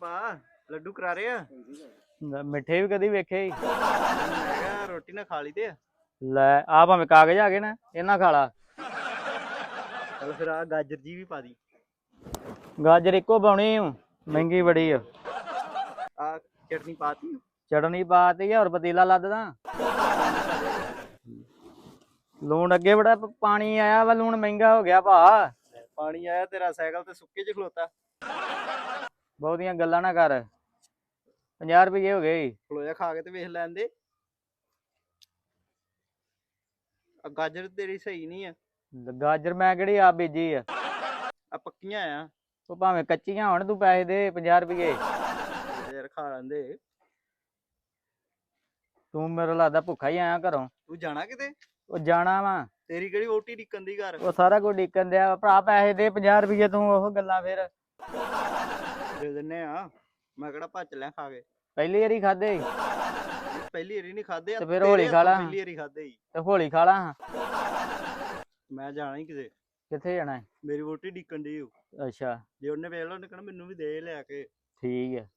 ਪਾ ਲੱਡੂ ਕਰਾ ਰਹੇ ਆ? ਲੈ, ਮਿੱਠੇ ਵੀ ਕਦੀ ਵੇਖੇ। ਮੈਂ ਕਿਹਾ ਰੋਟੀ ਨਾ ਖਾ ਲਈ ਤੇ ਲੈ ਆ ਭਾਵੇਂ ਕਾਗਜ਼ ਆ ਗਏ ਨਾ ਇਹਨਾਂ ਖਾਲਾ ਚਲ ਫਿਰ ਆ ਗਾਜਰ ਜੀ ਵੀ ਪਾ ਦੀ। ਗਾਜਰ ਇੱਕੋ ਪਾਉਣੀ ਓ ਮਹਿੰਗੀ ਬੜੀ ਆ। ਆ ਚਟਨੀ ਪਾਤੀ? ਚਟਨੀ ਪਾਤੀ ਆ ਹੋਰ ਪਤੀਲਾ ਲੱਦਦਾ ਲੂਣ ਅੱਗੇ ਬੜਾ ਪ- ਪਾਣੀ ਆਇਆ ਵਾ ਲੂਣ ਮਹਿੰਗਾ ਹੋ ਗਿਆ ਭਾ। ਪਾਣੀ ਆਇਆ ਤੇਰਾ ਸਾਈਕਲ ਤੇ ਸੁੱਕੇ ਚ ਖਲੋਤਾ। ਬਹੁਤੀਆਂ ਗੱਲਾਂ ਨਾ ਕਰ। 50 ਰੁਪਏ ਹੋ ਗਏ। ਈ। ਖਲੋਇਆ ਖਾ ਕੇ ਤੇ ਵੇਖ ਲੈਂਦੇ ਆ ਗਾਜਰ ਤੇਰੀ ਸਹੀ ਨਹੀਂ ਆ। ਗਾਜਰ ਮੈਂ ਕਿਹੜੀ ਆ ਬੀਜੀ ਆ? ਆ ਪੱਕੀਆਂ ਆ। ਉਹ ਭਾਵੇਂ ਕੱਚੀਆਂ ਹੋਣ ਤੂੰ ਪੈਸੇ ਦੇ 50 ਰੁਪਏ ਯਾਰ ਖਾ ਲੈਂਦੇ ਤੂੰ ਮੇਰਾ ਲੱਗਦਾ ਭੁੱਖਾ ਹੀ ਆਇਆ ਘਰੋਂ। ਤੂੰ ਜਾਣਾ ਕਿਤੇ? ਉਹ ਜਾਣਾ ਵਾ। ਤੇਰੀ ਕਿਹੜੀ ਵੋਟੀ ਡਿੱਕਣ ਦੀ ਘਰ? ਉਹ ਸਾਰਾ ਕੁਝ ਡਿੱਕਣ ਦਿਆ। ਭਰਾ ਪੈਸੇ ਦੇ 50 ਰੁਪਏ ਤੂੰ ਉਹ ਗੱਲਾਂ ਫਿਰ। ਦੇ ਦਿੰਨੇ ਆ। ਮੈਂ ਕਿਹੜਾ ਭੱਜ ਲਿਆ ਖਾ ਕੇ। ਪਹਿਲੀ ਵਾਰੀ ਖਾਦੇ ਪਹਿਲੀ ਵਾਰੀ ਨਹੀਂ ਖਾਦੇ ਤੇ ਫਿਰ ਹੌਲੀ ਖਾ ਲਾ। ਪਹਿਲੀ ਵਾਰੀ ਖਾਦੇ ਹੀ ਤੇ ਹੋਲੀ ਖਾ ਲਾ। ਮੈਂ ਜਾਣਾ ਹੀ ਕਿਤੇ। ਕਿੱਥੇ ਜਾਣਾ? ਹੈ? ਮੇਰੀ ਵੋਟੀ ਡਿੱਕਣ ਦੀ ਅੱਛਾ। ਜੇ ਉਹਨੇ ਵੇਖ ਲਾ ਉਹਨੇ ਕਹਿਣਾ ਮੈਨੂੰ ਵੀ ਦੇ ਲਿਆ ਕੇ। ਠੀਕ ਹੈ